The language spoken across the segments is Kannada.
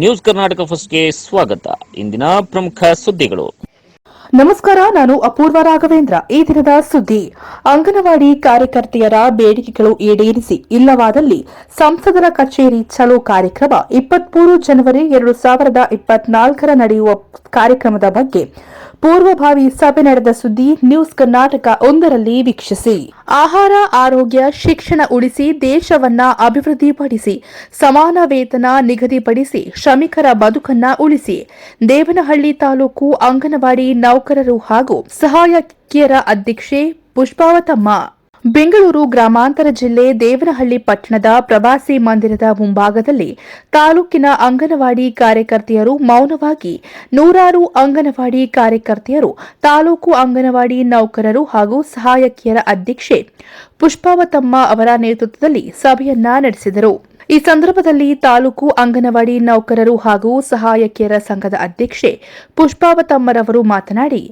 ನ್ಯೂಸ್ ಕರ್ನಾಟಕ ಫಸ್ಟ್ಗೆ ಸ್ವಾಗತ. ಇಂದಿನ ಪ್ರಮುಖ ಸುದ್ದಿಗಳು. ನಮಸ್ಕಾರ, ನಾನು ಅಪೂರ್ವ ರಾಘವೇಂದ್ರ. ಈ ದಿನದ ಸುದ್ದಿ. ಅಂಗನವಾಡಿ ಕಾರ್ಯಕರ್ತೆಯರ ಬೇಡಿಕೆಗಳು ಈಡೇರಿಸಿ ಇಲ್ಲವಾದಲ್ಲಿ ಸಂಸದರ ಕಚೇರಿ ಚಲೋ ಕಾರ್ಯಕ್ರಮ ಇಪ್ಪತ್ಮೂರು ಜನವರಿ ಎರಡು ಸಾವಿರದ ಇಪ್ಪತ್ನಾಲ್ಕರ ನಡೆಯುವ ಕಾರ್ಯಕ್ರಮದ ಬಗ್ಗೆ ಪೂರ್ವಭಾವಿ ಸಭೆ ನಡೆದ ಸುದ್ದಿ ನ್ಯೂಸ್ ಕರ್ನಾಟಕ ಒಂದರಲ್ಲಿ ವೀಕ್ಷಿಸಿ. ಆಹಾರ, ಆರೋಗ್ಯ, ಶಿಕ್ಷಣ ಉಳಿಸಿ ದೇಶವನ್ನ ಅಭಿವೃದ್ಧಿಪಡಿಸಿ, ಸಮಾನ ವೇತನ ನಿಗದಿಪಡಿಸಿ ಶ್ರಮಿಕರ ಬದುಕನ್ನ ಉಳಿಸಿ. ದೇವನಹಳ್ಳಿ ತಾಲೂಕು ಅಂಗನವಾಡಿ ನೌಕರರು ಹಾಗೂ ಸಹಾಯಕಿಯರ ಅಧ್ಯಕ್ಷೆ ಪುಷ್ಪಾವತಮ್ಮ. ಬೆಂಗಳೂರು ಗ್ರಾಮಾಂತರ ಜಿಲ್ಲೆ ದೇವನಹಳ್ಳಿ ಪಟ್ಟಣದ ಪ್ರವಾಸಿ ಮಂದಿರದ ಮುಂಭಾಗದಲ್ಲಿ ತಾಲೂಕಿನ ಅಂಗನವಾಡಿ ಕಾರ್ಯಕರ್ತೆಯರು ಮೌನವಾಗಿ ನೂರಾರು ಅಂಗನವಾಡಿ ಕಾರ್ಯಕರ್ತೆಯರು, ತಾಲೂಕು ಅಂಗನವಾಡಿ ನೌಕರರು ಹಾಗೂ ಸಹಾಯಕಿಯರ ಅಧ್ಯಕ್ಷೆ ಪುಷ್ಪಾವತಮ್ಮ ಅವರ ನೇತೃತ್ವದಲ್ಲಿ ಸಭೆಯನ್ನ ನಡೆಸಿದರು. ಈ ಸಂದರ್ಭದಲ್ಲಿ ತಾಲೂಕು ಅಂಗನವಾಡಿ ನೌಕರರು ಹಾಗೂ ಸಹಾಯಕಿಯರ ಸಂಘದ ಅಧ್ಯಕ್ಷೆ ಪುಷ್ಪಾವತಮ್ಮರವರು ಮಾತನಾಡಿ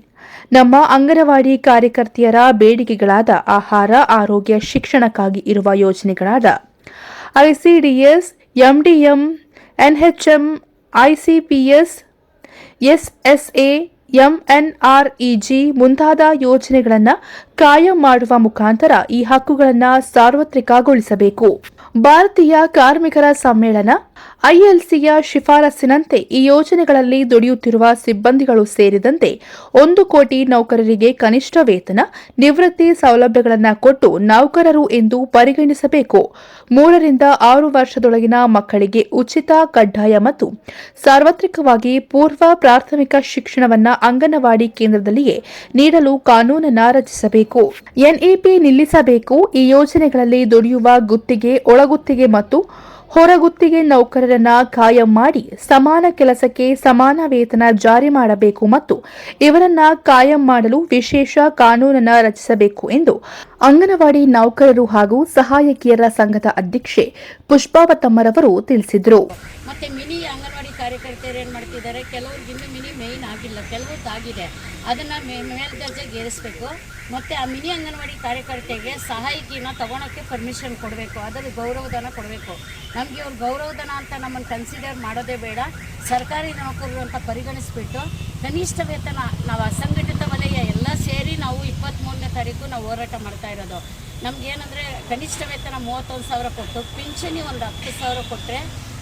ನಮ್ಮ ಅಂಗನವಾಡಿ ಕಾರ್ಯಕರ್ತೆಯರ ಬೇಡಿಕೆಗಳಾದ ಆಹಾರ, ಆರೋಗ್ಯ, ಶಿಕ್ಷಣಕ್ಕಾಗಿ ಇರುವ ಯೋಜನೆಗಳಾದ ICDS, MDM NHM ICPS, SSA, MNREG ಮುಂತಾದ ಯೋಜನೆಗಳನ್ನು ಕಾಯಂ ಮಾಡುವ ಮುಖಾಂತರ ಈ ಹಕ್ಕುಗಳನ್ನು ಸಾರ್ವತ್ರಿಕಗೊಳಿಸಬೇಕು. ಭಾರತೀಯ ಕಾರ್ಮಿಕರ ಸಮ್ಮೇಳನ ಐಎಲ್ಸಿಯ ಶಿಫಾರಸ್ಸಿನಂತೆ ಈ ಯೋಜನೆಗಳಲ್ಲಿ ದುಡಿಯುತ್ತಿರುವ ಸಿಬ್ಬಂದಿಗಳು ಸೇರಿದಂತೆ ಒಂದು ಕೋಟಿ ನೌಕರರಿಗೆ ಕನಿಷ್ಠ ವೇತನ, ನಿವೃತ್ತಿ ಸೌಲಭ್ಯಗಳನ್ನು ಕೊಟ್ಟು ನೌಕರರು ಎಂದು ಪರಿಗಣಿಸಬೇಕು. ಮೂರರಿಂದ ಆರು ವರ್ಷದೊಳಗಿನ ಮಕ್ಕಳಿಗೆ ಉಚಿತ ಕಡ್ಡಾಯ ಮತ್ತು ಸಾರ್ವತ್ರಿಕವಾಗಿ ಪೂರ್ವ ಪ್ರಾಥಮಿಕ ಶಿಕ್ಷಣವನ್ನು ಅಂಗನವಾಡಿ ಕೇಂದ್ರದಲ್ಲಿಯೇ ನೀಡಲು ಕಾನೂನನ್ನು ರಚಿಸಬೇಕು. ಎನ್ಇಪಿ ನಿಲ್ಲಿಸಬೇಕು. ಈ ಯೋಜನೆಗಳಲ್ಲಿ ದುಡಿಯುವ ಗುತ್ತಿಗೆ, ಒಳಗುತ್ತಿಗೆ ಮತ್ತು ಹೊರಗುತ್ತಿಗೆ ನೌಕರರನ್ನ ಕಾಯಂ ಮಾಡಿ ಸಮಾನ ಕೆಲಸಕ್ಕೆ ಸಮಾನ ವೇತನ ಜಾರಿ ಮಾಡಬೇಕು ಮತ್ತು ಇವರನ್ನ ಕಾಯಂ ಮಾಡಲು ವಿಶೇಷ ಕಾನೂನನ್ನು ರಚಿಸಬೇಕು ಎಂದು ಅಂಗನವಾಡಿ ನೌಕರರು ಹಾಗೂ ಸಹಾಯಕಿಯರ ಸಂಘದ ಅಧ್ಯಕ್ಷೆ ಪುಷ್ಪಾವತಮ್ಮರವರು ತಿಳಿಸಿದರು. ಮತ್ತೆ ಮಿನಿ ಅಂಗನವಾಡಿ ಕಾರ್ಯಕರ್ತರು ಏನು ಮಾಡ್ತಿದ್ದಾರೆ? ಕೆಲವ್ರಿಗೆ ಮಿನಿ ಮೇನ್ ಆಗಿಲ್ಲ ಕೆಲವರು ಆಗಿದೆ. ಅದನ್ನು ಮೇಲ್ದರ್ಜೆಗೆ ಏರಿಸಬೇಕು. ಮತ್ತು ಆ ಮಿನಿ ಅಂಗನವಾಡಿ ಕಾರ್ಯಕರ್ತೆಗೆ ಸಹಾಯಕಿನ ತಗೊಳಕ್ಕೆ ಪರ್ಮಿಷನ್ ಕೊಡಬೇಕು, ಅದರಲ್ಲಿ ಗೌರವಧನ ಕೊಡಬೇಕು. ನಮಗೆ ಇವ್ರು ಗೌರವಧನ ಅಂತ ನಮ್ಮನ್ನು ಕನ್ಸಿಡರ್ ಮಾಡೋದೇ ಬೇಡ. ಸರ್ಕಾರಿ ನೌಕರರು ಅಂತ ಪರಿಗಣಿಸ್ಬಿಟ್ಟು ಕನಿಷ್ಠ ವೇತನ, ನಾವು ಅಸಂಘಟಿತ ವಲಯ ಎಲ್ಲ ಸೇರಿ ನಾವು ಇಪ್ಪತ್ತ್ಮೂರನೇ ತಾರೀಕು ನಾವು ಹೋರಾಟ ಮಾಡ್ತಾ ಇರೋದು. ನಮಗೇನಂದರೆ ಕನಿಷ್ಠ ವೇತನ ಮೂವತ್ತೊಂದು ಸಾವಿರ ಕೊಟ್ಟು, ಪಿಂಚಣಿ ಒಂದು ಹತ್ತು ಸಾವಿರ ಕೊಟ್ಟರೆ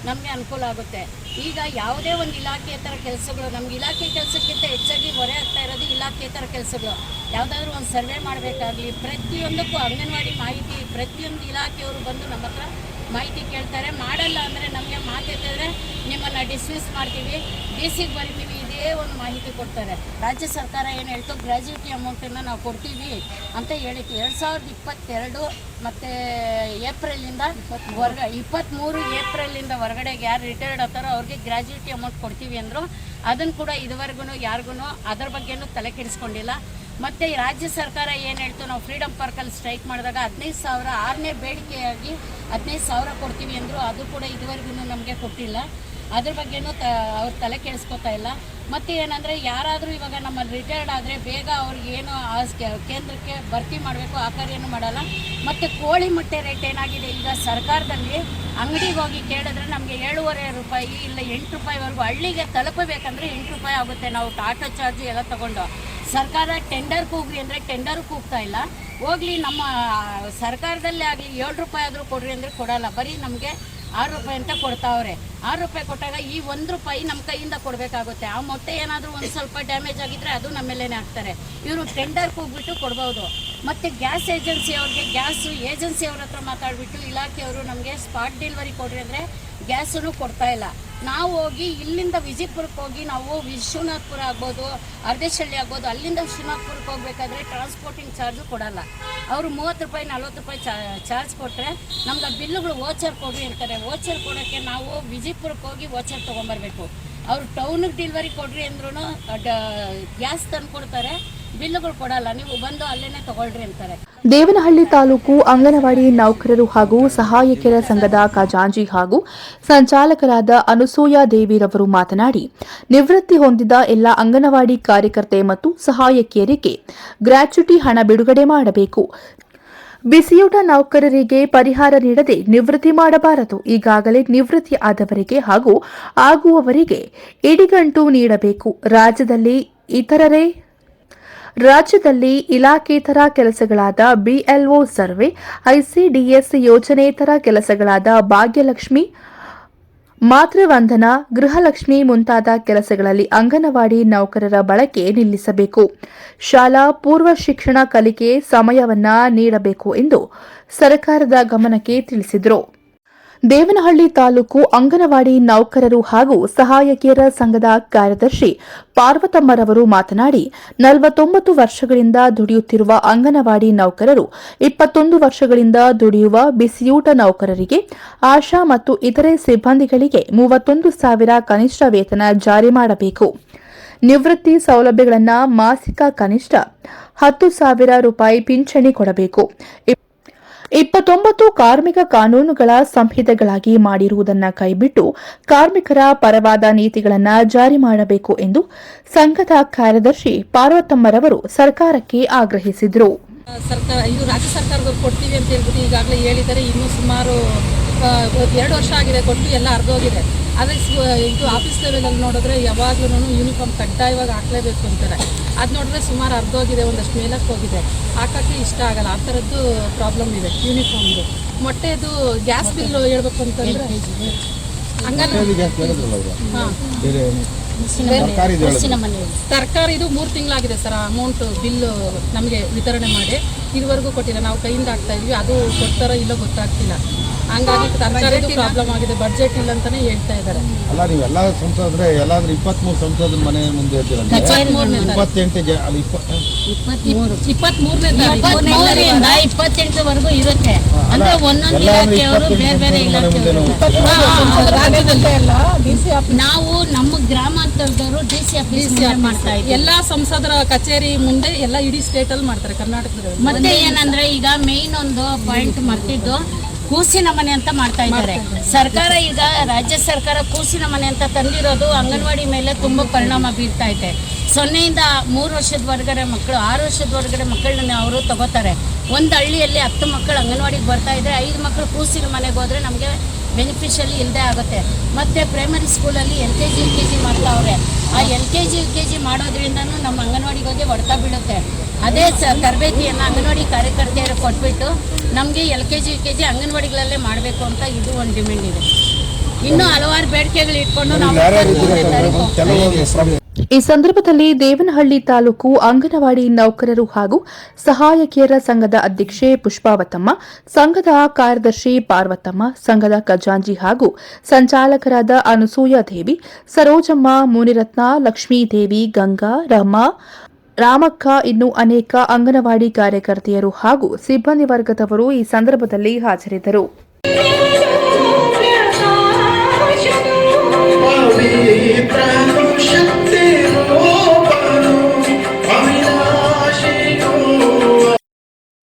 ನಮಗೆ ಅನುಕೂಲ ಆಗುತ್ತೆ. ಈಗ ಯಾವುದೇ ಒಂದು ಇಲಾಖೆಯೇತರ ಕೆಲಸಗಳು, ನಮ್ಗೆ ಇಲಾಖೆ ಕೆಲಸಕ್ಕಿಂತ ಹೆಚ್ಚಾಗಿ ಹೊರೆ ಆಗ್ತಾ ಇರೋದು ಇಲಾಖೆಯೇತರ ಕೆಲಸಗಳು. ಯಾವುದಾದ್ರೂ ಒಂದು ಸರ್ವೆ ಮಾಡಬೇಕಾಗಲಿ, ಪ್ರತಿಯೊಂದಕ್ಕೂ ಅಂಗನವಾಡಿ ಮಾಹಿತಿ, ಪ್ರತಿಯೊಂದು ಇಲಾಖೆಯವರು ಬಂದು ನಮ್ಮ ಹತ್ರ ಮಾಹಿತಿ ಕೇಳ್ತಾರೆ. ಮಾಡಲ್ಲ ಅಂದರೆ ನಮಗೆ ಮಾತೆತ್ತಿದ್ರೆ ನಿಮ್ಮನ್ನು ಡಿಸ್ಮಿಸ್ ಮಾಡ್ತೀವಿ. ಡಿ ಸಿಗೆ ಬರಿತೀವಿ ಇದೇ ಒಂದು ಮಾಹಿತಿ ಕೊಡ್ತಾರೆ. ರಾಜ್ಯ ಸರ್ಕಾರ ಏನು ಹೇಳ್ತು ಗ್ರ್ಯಾಜ್ಯುಟಿ ಅಮೌಂಟನ್ನು ನಾವು ಕೊಡ್ತೀವಿ ಅಂತ ಹೇಳಿತ್ತು ಎರಡು ಸಾವಿರದ ಇಪ್ಪತ್ತೆರಡು ಮತ್ತು ಏಪ್ರಿಲಿಂದ ಹೊರ್ಗ ಇಪ್ಪತ್ತ್ಮೂರು ಏಪ್ರಿಲಿಂದ ಹೊರಗಡೆಗೆ ಯಾರು ರಿಟೈರ್ಡ್ ಆಗ್ತಾರೋ ಅವ್ರಿಗೆ ಗ್ರ್ಯಾಜ್ಯುಟಿ ಅಮೌಂಟ್ ಕೊಡ್ತೀವಿ ಅಂದರು. ಅದನ್ನು ಕೂಡ ಇದುವರೆಗೂ ಯಾರಿಗೂ ಅದರ ಬಗ್ಗೆನೂ ತಲೆ ಕೆಡಿಸ್ಕೊಂಡಿಲ್ಲ. ಮತ್ತು ರಾಜ್ಯ ಸರ್ಕಾರ ಏನು ಹೇಳ್ತು ನಾವು ಫ್ರೀಡಮ್ ಪಾರ್ಕಲ್ಲಿ ಸ್ಟ್ರೈಕ್ ಮಾಡಿದಾಗ ಹದಿನೈದು ಸಾವಿರ ಆರನೇ ಬೇಡಿಕೆಯಾಗಿ ಹದಿನೈದು ಸಾವಿರ ಕೊಡ್ತೀವಿ ಅಂದರು. ಅದು ಕೂಡ ಇದುವರೆಗೂ ನಮಗೆ ಕೊಟ್ಟಿಲ್ಲ. ಅದ್ರ ಬಗ್ಗೆನೂ ತ, ಅವ್ರು ತಲೆ ಕೆಡಿಸ್ಕೊತಾ ಇಲ್ಲ. ಮತ್ತು ಏನಂದರೆ ಯಾರಾದರೂ ಇವಾಗ ನಮ್ಮಲ್ಲಿ ರಿಟೈರ್ಡ್ ಆದರೆ ಬೇಗ ಅವ್ರಿಗೆ ಏನು ಕೇಂದ್ರಕ್ಕೆ ಭರ್ತಿ ಮಾಡಬೇಕು, ಆ ಕಾರ್ಯನೂ ಮಾಡಲ್ಲ. ಮತ್ತು ಕೋಳಿ ಮೊಟ್ಟೆ ರೇಟ್ ಏನಾಗಿದೆ? ಈಗ ಸರ್ಕಾರದಲ್ಲಿ ಅಂಗಡಿಗೆ ಹೋಗಿ ಕೇಳಿದ್ರೆ ನಮಗೆ ಏಳುವರೆ ರೂಪಾಯಿ ಇಲ್ಲ ಎಂಟು ರೂಪಾಯಿವರೆಗೂ ಹಳ್ಳಿಗೆ ತಲುಪಬೇಕಂದ್ರೆ ಎಂಟು ರೂಪಾಯಿ ಆಗುತ್ತೆ. ನಾವು ಟಾಟಾ ಚಾರ್ಜ್ ಎಲ್ಲ ತಗೊಂಡು. ಸರ್ಕಾರ ಟೆಂಡರ್ ಕೂಗ್ರಿ ಅಂದರೆ ಟೆಂಡರ್ ಕೂಗ್ತಾ ಇಲ್ಲ. ಹೋಗ್ಲಿ, ನಮ್ಮ ಸರ್ಕಾರದಲ್ಲೇ ಆಗಲಿ ಏಳು ರೂಪಾಯಿ ಆದರೂ ಕೊಡ್ರಿ ಅಂದರೆ ಕೊಡಲ್ಲ. ಬರೀ ನಮಗೆ ಆರು ರೂಪಾಯಿ ಅಂತ ಕೊಡ್ತಾವ್ರೆ. ಆರು ರೂಪಾಯಿ ಕೊಟ್ಟಾಗ ಈ ಒಂದು ರೂಪಾಯಿ ನಮ್ಮ ಕೈಯಿಂದ ಕೊಡಬೇಕಾಗುತ್ತೆ. ಆ ಮೊಟ್ಟೆ ಏನಾದರೂ ಒಂದು ಸ್ವಲ್ಪ ಡ್ಯಾಮೇಜ್ ಆಗಿದ್ರೆ ಅದು ನಮ್ಮ ಮೇಲೇನೆ ಹಾಕ್ತಾರೆ. ಇವರು ಟೆಂಡರ್ ಹೋಗ್ಬಿಟ್ಟು ಕೊಡ್ಬೋದು. ಮತ್ತು ಗ್ಯಾಸ್ ಏಜೆನ್ಸಿ ಅವ್ರಿಗೆ ಗ್ಯಾಸು ಏಜೆನ್ಸಿ ಅವ್ರ ಹತ್ರ ಮಾತಾಡಿಬಿಟ್ಟು ಇಲಾಖೆಯವರು ನಮಗೆ ಸ್ಪಾಟ್ ಡೆಲಿವರಿ ಕೊಡ್ರಿ ಅಂದರೆ ಗ್ಯಾಸನ್ನು ಕೊಡ್ತಾ ಇಲ್ಲ. ನಾವು ಹೋಗಿ ಇಲ್ಲಿಂದ ವಿಜಯಪುರಕ್ಕೆ ಹೋಗಿ ನಾವು ವಿಶ್ವನಾಥ್ಪುರ ಆಗ್ಬೋದು, ಅರ್ಧೇಶಳ್ಳಿ ಆಗ್ಬೋದು, ಅಲ್ಲಿಂದ ವಿಶ್ವನಾಥ್ಪುರಕ್ಕೆ ಹೋಗ್ಬೇಕಾದ್ರೆ ಟ್ರಾನ್ಸ್ಪೋರ್ಟಿಂಗ್ ಚಾರ್ಜು ಕೊಡಲ್ಲ. ಅವರು ಮೂವತ್ತು ರೂಪಾಯಿ, ನಲ್ವತ್ತು ರೂಪಾಯಿ ಚಾರ್ಜ್ ಕೊಟ್ಟರೆ ನಮ್ಗೆ ಬಿಲ್ಲುಗಳು ಓಚರ್ ಕೊಡಿ ಅಂತಾರೆ. ಓಚರ್ ಕೊಡೋಕ್ಕೆ ನಾವು ವಿಜಯಪುರಕ್ಕೆ ಹೋಗಿ ಓಚರ್ ತೊಗೊಂಬರ್ಬೇಕು. ಅವರು ಟೌನಿಗೆ ಡೆಲಿವರಿ ಕೊಡ್ರಿ ಅಂದ್ರೂ ಗ್ಯಾಸ್ ತಂದು ಕೊಡ್ತಾರೆ ಬಿಲ್ಲುಗಳು ಕೊಡಲ್ಲ. ನೀವು ಬಂದು ಅಲ್ಲೇನೆ ತಗೊಳ್ರಿ ಅಂತಾರೆ. ದೇವನಹಳ್ಳಿ ತಾಲೂಕು ಅಂಗನವಾಡಿ ನೌಕರರು ಹಾಗೂ ಸಹಾಯಕರ ಸಂಘದ ಖಜಾಂಜಿ ಹಾಗೂ ಸಂಚಾಲಕರಾದ ಅನುಸೂಯ ದೇವಿರವರು ಮಾತನಾಡಿ, ನಿವೃತ್ತಿ ಹೊಂದಿದ ಎಲ್ಲ ಅಂಗನವಾಡಿ ಕಾರ್ಯಕರ್ತೆ ಮತ್ತು ಸಹಾಯಕಿಯರಿಗೆ ಗ್ರಾಚ್ಯುಟಿ ಹಣ ಬಿಡುಗಡೆ ಮಾಡಬೇಕು. ಬಿಸಿಯೂಟ ನೌಕರರಿಗೆ ಪರಿಹಾರ ನೀಡದೆ ನಿವೃತ್ತಿ ಮಾಡಬಾರದು. ಈಗಾಗಲೇ ನಿವೃತ್ತಿ ಆದವರಿಗೆ ಹಾಗೂ ಆಗುವವರಿಗೆ ಇಡಿಗಂಟು ನೀಡಬೇಕು. ರಾಜ್ಯದಲ್ಲಿ ಇತರರೇ ರಾಜ್ಯದಲ್ಲಿ ಇಲಾಖೇತರ ಕೆಲಸಗಳಾದ ಬಿಎಲ್ಒ ಸರ್ವೆ, ಐಸಿಡಿಎಸ್ ಯೋಜನೇತರ ಕೆಲಸಗಳಾದ ಭಾಗ್ಯಲಕ್ಷ್ಮಿ, ಮಾತೃವಂದನ, ಗೃಹಲಕ್ಷ್ಮಿ ಮುಂತಾದ ಕೆಲಸಗಳಲ್ಲಿ ಅಂಗನವಾಡಿ ನೌಕರರ ಬಳಕೆ ನಿಲ್ಲಿಸಬೇಕು. ಶಾಲಾ ಪೂರ್ವ ಶಿಕ್ಷಣ ಕಲಿಕೆ ಸಮಯವನ್ನ ನೀಡಬೇಕು ಎಂದು ಸರ್ಕಾರದ ಗಮನಕ್ಕೆ ತಿಳಿಸಿದರು. ದೇವನಹಳ್ಳಿ ತಾಲೂಕು ಅಂಗನವಾಡಿ ನೌಕರರು ಹಾಗೂ ಸಹಾಯಕಿಯರ ಸಂಘದ ಕಾರ್ಯದರ್ಶಿ ಪಾರ್ವತಮ್ಮರವರು ಮಾತನಾಡಿ, ನಲವತ್ತೊಂಬತ್ತು ವರ್ಷಗಳಿಂದ ದುಡಿಯುತ್ತಿರುವ ಅಂಗನವಾಡಿ ನೌಕರರು, ಇಪ್ಪತ್ತೊಂದು ವರ್ಷಗಳಿಂದ ದುಡಿಯುವ ಬಿಸಿಯೂಟ ನೌಕರರಿಗೆ, ಆಶಾ ಮತ್ತು ಇತರೆ ಸಿಬ್ಬಂದಿಗಳಿಗೆ ಮೂವತ್ತೊಂದು ಸಾವಿರ ಕನಿಷ್ಠ ವೇತನ ಜಾರಿ ಮಾಡಬೇಕು. ನಿವೃತ್ತಿ ಸೌಲಭ್ಯಗಳನ್ನು ಮಾಸಿಕ ಕನಿಷ್ಠ ಹತ್ತು ಸಾವಿರ ರೂಪಾಯಿ ಪಿಂಚಣಿ ಕೊಡಬೇಕು. ಇಪ್ಪತ್ತೊಂಬತ್ತು ಕಾರ್ಮಿಕ ಕಾನೂನುಗಳ ಸಂಹಿತೆಗಳಾಗಿ ಮಾಡಿರುವುದನ್ನು ಕೈಬಿಟ್ಟು ಕಾರ್ಮಿಕರ ಪರವಾದ ನೀತಿಗಳನ್ನು ಜಾರಿ ಮಾಡಬೇಕು ಎಂದು ಸಂಘದ ಕಾರ್ಯದರ್ಶಿ ಪಾರ್ವತಮ್ಮರವರು ಸರ್ಕಾರಕ್ಕೆ ಆಗ್ರಹಿಸಿದರು. ಇದು ರಾಜ್ಯ ಸರ್ಕಾರದವ್ರು ಕೊಡ್ತೀವಿ ಅಂತ ಹೇಳ್ಬಿಟ್ಟು ಈಗಾಗಲೇ ಹೇಳಿದ್ದಾರೆ. ಇನ್ನೂ ಸುಮಾರು ಎರಡು ವರ್ಷ ಆಗಿದೆ ಕೊಟ್ಟು ಎಲ್ಲ ಅರ್ಧೋಗಿದೆ ಆದರೆ ಸ್ವ- ಇದು ಆಫೀಸ್ ಲೆವೆಲಲ್ಲಿ ನೋಡಿದ್ರೆ ಯಾವಾಗ್ಲೂ ಯೂನಿಫಾರ್ಮ್ ಕಡ್ಡಾಯವಾಗಿ ಹಾಕಲೇಬೇಕು ಅಂತಾರೆ. ಅದು ನೋಡಿದ್ರೆ ಸುಮಾರು ಅರ್ಧೋಗಿದೆ ಒಂದಷ್ಟು ಮೇಲಕ್ಕೆ ಹೋಗಿದೆ. ಹಾಕೋಕ್ಕೆ ಇಷ್ಟ ಆಗಲ್ಲ. ಆ ಥರದ್ದು ಪ್ರಾಬ್ಲಮ್ ಇದೆ ಯೂನಿಫಾರ್ಮ್ದು ಮೊಟ್ಟೆದು ಗ್ಯಾಸ್ ಬಿಲ್ ಹೇಳ್ಬೇಕು ಅಂತಂದರೆ ತರಕಾರಿದು ಮೂರು ತಿಂಗಳಾಗಿದೆ ಸರ್. ಅಮೌಂಟ್ ಬಿಲ್ ನಮಗೆ ವಿತರಣೆ ಮಾಡಿ. ಇದುವರೆಗೂ ಕೊಟ್ಟಿಲ್ಲ. ನಾವು ಕೈಯಿಂದ ಹಾಕ್ತಾ ಇದ್ವಿ. ಅದು ಕೊಡ್ತಾರೋ ಇಲ್ಲೋ ಗೊತ್ತಾಗ್ತಿಲ್ಲ. ಹಂಗಾಗಿ ತರಕಾರಿದು ಪ್ರಾಬ್ಲಮ್ ಆಗಿದೆ. ಬಜೆಟ್ ಇಲ್ಲ ಅಂತಾನೆ ಹೇಳ್ತಾ ಇದ್ದಾರೆ. ಅಲ್ಲ ನೀವೆಲ್ಲ ಸಂಸದ್ರೆ ಎಲ್ಲಾದ್ರೂ ಇಪ್ಪತ್ಮೂರು ಸಂಸದರ ಮನೆ ಮುಂದೆ ಅಲ್ಲಿ ಇಪ್ಪತ್ಮೂರರಿಂದ ಇಪ್ಪತ್ತೆಂಟರವರೆಗೂ ಇರುತ್ತೆ. ಅಂದ್ರೆ ಒಂದೊಂದು ಇಲಾಖೆಯವರು ಬೇರೆ ಬೇರೆ ನಾವು ನಮ್ಮ ಗ್ರಾಮಾಂತರದವರು ಡಿ ಸಿ ಆಫೀಸ್ ಮಾಡ್ತಾ ಇದ್ದೀವಿ. ಎಲ್ಲಾ ಸಂಸದರ ಕಚೇರಿ ಮುಂದೆ ಎಲ್ಲ ಇಡೀ ಸ್ಟೇಟ್ ಅಲ್ಲಿ ಮಾಡ್ತಾರೆ. ಕರ್ನಾಟಕದಲ್ಲಿ. ಮತ್ತೆ ಏನಂದ್ರೆ ಈಗ ಮೇನ್ ಒಂದು ಪಾಯಿಂಟ್ ಮರ್ತಿದ್ದು ಕೂಸಿನ ಮನೆ ಅಂತ ಮಾಡ್ತಾ ಇದ್ದಾರೆ. ಸರ್ಕಾರ ಈಗ ರಾಜ್ಯ ಸರ್ಕಾರ ಕೂಸಿನ ಮನೆ ಅಂತ ತಂದಿರೋದು ಅಂಗನವಾಡಿ ಮೇಲೆ ತುಂಬಾ ಪರಿಣಾಮ ಬೀರ್ತಾ ಇದೆ. ಸೊನ್ನೆಯಿಂದ ಮೂರು ವರ್ಷದ ಹೊರಗಡೆ ಮಕ್ಕಳು ಆರು ವರ್ಷದ ಹೊರಗಡೆ ಮಕ್ಕಳನ್ನ ಅವರು ತಗೋತಾರೆ. ಒಂದು ಹಳ್ಳಿಯಲ್ಲಿ ಹತ್ತು ಮಕ್ಕಳು ಅಂಗನವಾಡಿಗೆ ಬರ್ತಾ ಇದ್ರೆ ಐದು ಮಕ್ಕಳು ಕೂಸಿನ ಮನೆಗೆ ಹೋದ್ರೆ ನಮಗೆ ಬೆನಿಫಿಷಿಯಲಿ ಇಲ್ಲದೆ ಆಗುತ್ತೆ. ಮತ್ತೆ ಪ್ರೈಮರಿ ಸ್ಕೂಲಲ್ಲಿ L K G U K G ಮಾಡ್ತಾವ್ರೆ ಆ L K G U K G ಮಾಡೋದ್ರಿಂದನೂ ನಮ್ಮ ಅಂಗನವಾಡಿಗೆ ಹೋಗಿ ಹೊಡ್ತಾ ಬೀಳುತ್ತೆ. ಅದೇ ಸ ತರಬೇತಿಯನ್ನು ಅಂಗನವಾಡಿ ಕಾರ್ಯಕರ್ತೆಯರು ಕೊಟ್ಬಿಟ್ಟು ನಮಗೆ L K G U K G ಅಂಗನವಾಡಿಗಳಲ್ಲೇ ಮಾಡಬೇಕು ಅಂತ ಇದು ಒಂದು ಡಿಮ್ಯಾಂಡ್ ಇದೆ. ಇನ್ನೂ ಹಲವಾರು ಬೇಡಿಕೆಗಳು ಇಟ್ಕೊಂಡು ನಾವು ಈ ಸಂದರ್ಭದಲ್ಲಿ ದೇವನಹಳ್ಳಿ ತಾಲೂಕು ಅಂಗನವಾಡಿ ನೌಕರರು ಹಾಗೂ ಸಹಾಯಕಿಯರ ಸಂಘದ ಅಧ್ಯಕ್ಷೆ ಪುಷ್ಪಾವತಮ್ಮ ಸಂಘದ ಕಾರ್ಯದರ್ಶಿ ಪಾರ್ವತಮ್ಮ ಸಂಘದ ಖಜಾಂಜಿ ಹಾಗೂ ಸಂಚಾಲಕರಾದ ಅನಸೂಯಾದೇವಿ ಸರೋಜಮ್ಮ ಮುನಿರತ್ನ ಲಕ್ಷ್ಮೀದೇವಿ ಗಂಗಾ ರಮ ರಾಮಕ್ಕ ಇನ್ನು ಅನೇಕ ಅಂಗನವಾಡಿ ಕಾರ್ಯಕರ್ತೆಯರು ಹಾಗೂ ಸಿಬ್ಬಂದಿ ವರ್ಗದವರು ಈ ಸಂದರ್ಭದಲ್ಲಿ ಹಾಜರಿದ್ದರು ಶಕ್ತಿ